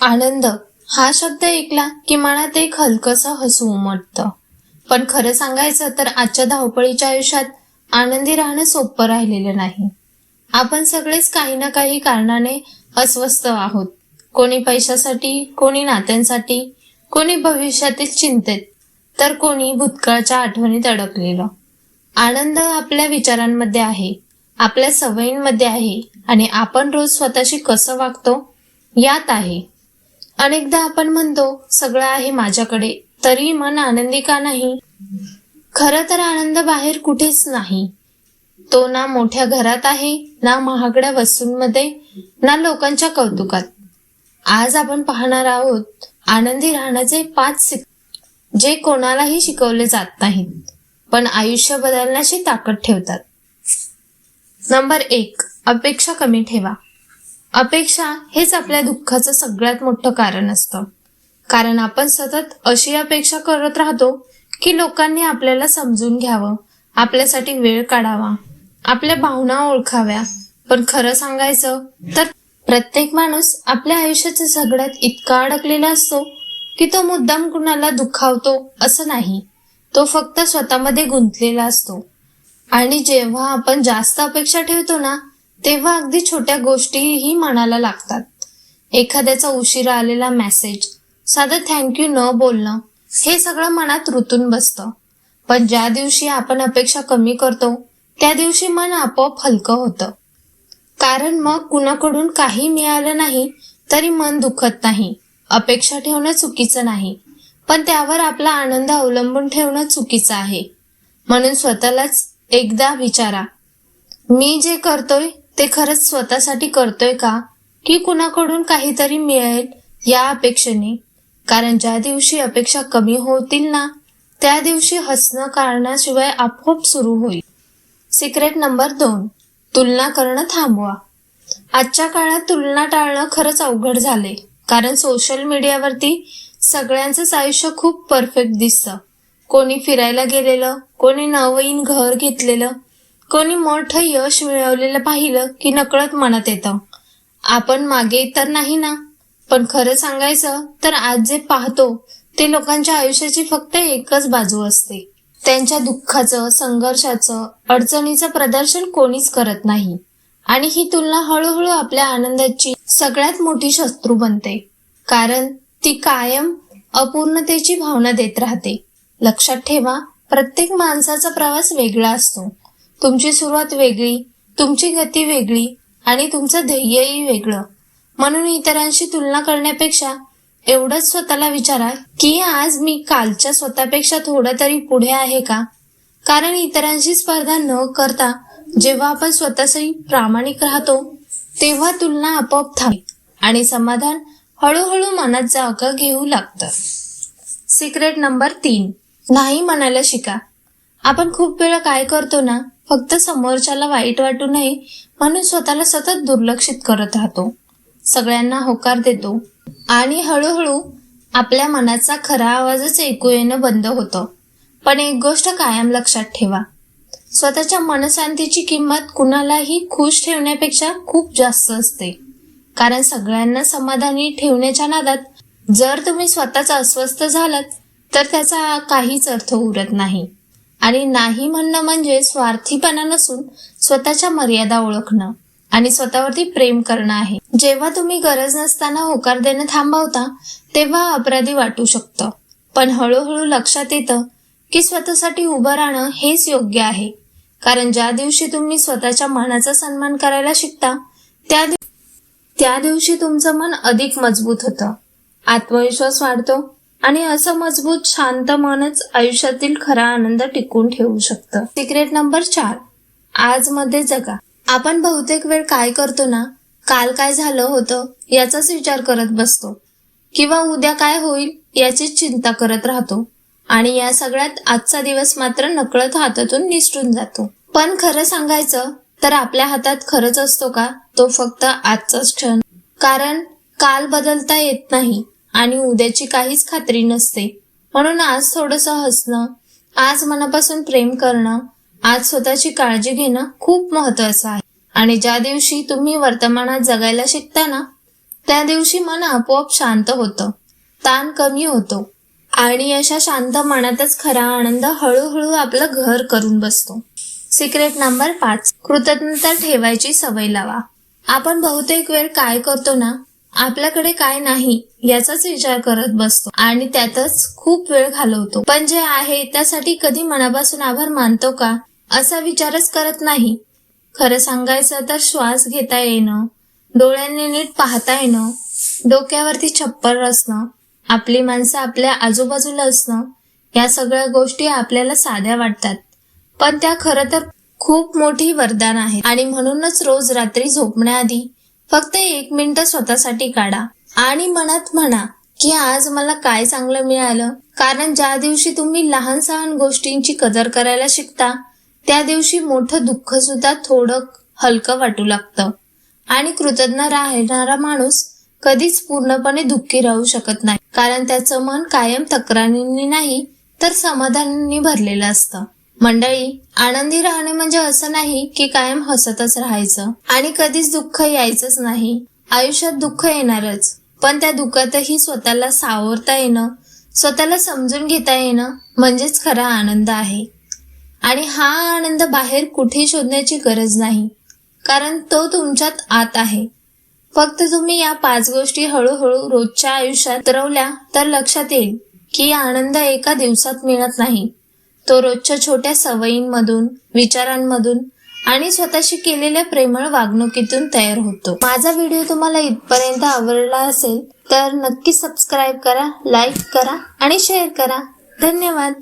आनंद. हा शब्द ऐकला की मनात एक हलकंसं हसू उमटतं. पण खरं सांगायचं तर आजच्या धावपळीच्या आयुष्यात आनंदी राहणं सोपं राहिलेलं नाही. आपण सगळेच काही ना काही कारणाने अस्वस्थ आहोत. कोणी पैशासाठी कोणी नात्यांसाठी कोणी भविष्यातील चिंतेत तर कोणी भूतकाळच्या आठवणीत अडकलेलं आनंद आपल्या विचारांमध्ये आहे आपल्या सवयींमध्ये आहे आणि आपण रोज स्वतःशी कसं वागतो यात आहे. अनेकदा आपण म्हणतो सगळं आहे माझ्याकडे तरी मन आनंदी का नाही. खरं तर आनंद बाहेर कुठेच नाही. तो ना मोठ्या घरात आहे ना महागड्या वस्तूंमध्ये ना लोकांच्या कौतुकात. आज आपण पाहणार आहोत आनंदी राहण्याचे पाच सिक जे कोणालाही शिकवले जात नाहीत पण आयुष्य बदलण्याची ताकद ठेवतात. नंबर एक अपेक्षा कमी ठेवा. अपेक्षा हेच आपल्या दुःखाचं सगळ्यात मोठं कारण असतं. कारण आपण सतत अशी अपेक्षा करत राहतो की लोकांनी आपल्याला समजून घ्यावं आपल्यासाठी वेळ काढावा आपल्या भावना ओळखाव्या. पण खरं सांगायचं तर प्रत्येक माणूस आपल्या आयुष्याच्या झगड्यात इतका अडकलेला असतो की तो मुद्दाम कुणाला दुखावतो असं नाही. तो फक्त स्वतःमध्ये गुंतलेला असतो. आणि जेव्हा आपण जास्त अपेक्षा ठेवतो ना तेव्हा अगदी छोट्या गोष्टीही मनाला लागतात. एखाद्याचा उशिरा आलेला मेसेज साधं थँक्यू न बोलणं हे सगळं मनात रुतून बसतं. पण ज्या दिवशी आपण अपेक्षा कमी करतो त्या दिवशी मन आपोआप हलकं होतं. कारण मग कुणाकडून काही मिळालं नाही तरी मन दुखत नाही. अपेक्षा ठेवणं चुकीचं नाही. पण त्यावर आपला आनंद अवलंबून ठेवणं चुकीचं आहे. म्हणून स्वतःलाच एकदा विचारा मी जे करतोय ते खरंच स्वतःसाठी करतोय का? की कुणाकडून काहीतरी मिळेल या अपेक्षेने? कारण ज्या दिवशी अपेक्षा कमी होतील ना त्या दिवशी हसणं कारणाशिवाय आपोआप सुरू होईल. सिक्रेट नंबर दोन. तुलना करणं थांबवा. आजच्या काळात तुलना टाळणं खरंच अवघड झाले कारण सोशल मीडियावरती सगळ्यांचंच आयुष्य खूप परफेक्ट दिसतं. कोणी फिरायला गेलेलं कोणी नवीन घर घेतलेलं कोणी मोठं यश मिळवलेलं पाहिलं की नकळत मनात येतं. आपण मागे तर नाही ना? पण खरं सांगायचं तर आज जे पाहतो ते लोकांच्या आयुष्याची फक्त एकच बाजू असते. त्यांच्या दुःखाचं संघर्षाचं अडचणीचं प्रदर्शन कोणीच करत नाही. आणि ही तुलना हळूहळू आपल्या आनंदाची सगळ्यात मोठी शत्रू बनते. कारण ती कायम अपूर्णतेची भावना देत राहते. लक्षात ठेवा प्रत्येक माणसाचा प्रवास वेगळा असतो. तुमची सुरुवात वेगळी तुमची गती वेगळी आणि तुमचं ध्येयही वेगळं. म्हणून इतरांशी तुलना करण्यापेक्षा एवढंच स्वतःला विचारा की आज मी कालच्या स्वतःपेक्षा थोडं तरी पुढे आहे का? कारण इतरांशी स्पर्धा न करता जेव्हा आपण स्वतःशी प्रामाणिक राहतो तेव्हा तुलना आपोआप थांबते आणि समाधान हळूहळू मनात जागा घेऊ लागतं. सिक्रेट नंबर तीन. नाही म्हणायला शिका. आपण खूप वेळा काय करतो ना फक्त समोरच्याला वाईट वाटू नये म्हणून स्वतःला सतत दुर्लक्षित करत राहतो. सगळ्यांना होकार देतो. आणि हळूहळू आपल्या मनाचा खरा आवाजच ऐकू येणं बंद होतं. पण एक गोष्ट कायम लक्षात ठेवा. स्वतःच्या मनशांतीची किंमत कुणालाही खुश ठेवण्यापेक्षा खूप जास्त असते. कारण सगळ्यांना समाधानी ठेवण्याच्या नादात जर तुम्ही स्वतःच अस्वस्थ झालात तर त्याचा काहीच अर्थ उरत नाही. आणि नाही म्हणणं म्हणजे स्वार्थीपणा नसून स्वतःच्या मर्यादा ओळखणं आणि स्वतःवरती प्रेम करणं आहे. जेव्हा तुम्ही गरज नसताना होकार देणं थांबवता तेव्हा अपराधी वाटू शकतं. पण हळूहळू लक्षात येतं की स्वतःसाठी उभं राहणं हेच योग्य आहे. कारण ज्या दिवशी तुम्ही स्वतःच्या मनाचा सन्मान करायला शिकता त्या दिव- त्या दिवशी तुमचं मन अधिक मजबूत होतं. आत्मविश्वास वाढतो आणि असं मजबूत शांत मनच आयुष्यातील खरा आनंद टिकून ठेवू शकतं. सिक्रेट नंबर चार. आज मध्ये जगा. आपण बहुतेक वेळ काय करतो ना? काल काय झालं होतं? याचाच विचार करत बसतो. किंवा उद्या काय होईल? याचीच चिंता करत राहतो. आणि या सगळ्यात आजचा दिवस मात्र नकळत हातातून निसटून जातो. पण खरं सांगायचं तर आपल्या हातात खरंच असतो का? तो फक्त आजचाच क्षण. कारण काल बदलता येत नाही. आणि उद्याची काहीच खात्री नसते. म्हणून आज थोडस हसणं आज मनापासून प्रेम करणं आज स्वतःची काळजी घेणं खूप महत्वाचं आहे. आणि ज्या दिवशी तुम्ही वर्तमानात जगायला शिकता ना त्या दिवशी मन आपोआप शांत होतं ताण कमी होतो. आणि अशा शांत मनातच खरा आनंद हळूहळू आपलं घर करून बसतो. सिक्रेट नंबर पाच. कृतज्ञता ठेवायची सवय लावा. आपण बहुतेक वेळ काय करतो ना आपल्याकडे काय नाही याचाच विचार करत बसतो आणि त्यातच खूप वेळ घालवतो. पण जे आहे त्यासाठी कधी मनापासून आभार मानतो का? असा विचारच करत नाही. खरं सांगायचं तर श्वास घेता येणं डोळ्यांनी नीट पाहता येणं डोक्यावरती छप्पर असणं आपली माणसं आपल्या आजूबाजूला असणं या सगळ्या गोष्टी आपल्याला साध्या वाटतात. पण त्या खरं तर खूप मोठी वरदान आहे. आणि म्हणूनच रोज रात्री झोपण्याआधी फक्त एक मिनिट स्वतःसाठी काढा. आणि मनात म्हणा की आज मला काय चांगलं मिळालं? कारण ज्या दिवशी तुम्ही लहान सहान गोष्टींची कदर करायला शिकता त्या दिवशी मोठं दुःख सुद्धा थोडं हलकं वाटू लागतं. आणि कृतज्ञ राहणारा माणूस कधीच पूर्णपणे दुःखी राहू शकत नाही. कारण त्याचं मन कायम तक्रारींनी नाही तर समाधानांनी भरलेलं असतं. मंडळी आनंदी राहणे म्हणजे असं नाही की कायम हसतच राहायचं आणि कधीच दुःख यायचंच नाही. आयुष्यात दुःख येणारच पण त्या दुःखातही स्वतःला सावरता येणं स्वतःला समजून घेता येणं म्हणजेच खरा आनंद आहे. आणि हा आनंद बाहेर कुठे शोधण्याची गरज नाही कारण तो तुमच्यात आत आहे. फक्त तुम्ही या पाच गोष्टी हळूहळू रोजच्या आयुष्यात उतरवल्या तर लक्षात येईल की आनंद एका दिवसात मिळत नाही. तो रोजच्या छोट्या सवयींमधून विचारांमधून आणि स्वतःशी केलेल्या प्रेमळ वागणुकीतून तयार होतो. माझा व्हिडिओ तुम्हाला इथपर्यंत आवडला असेल तर नक्की सबस्क्राईब करा लाईक करा आणि शेअर करा. धन्यवाद!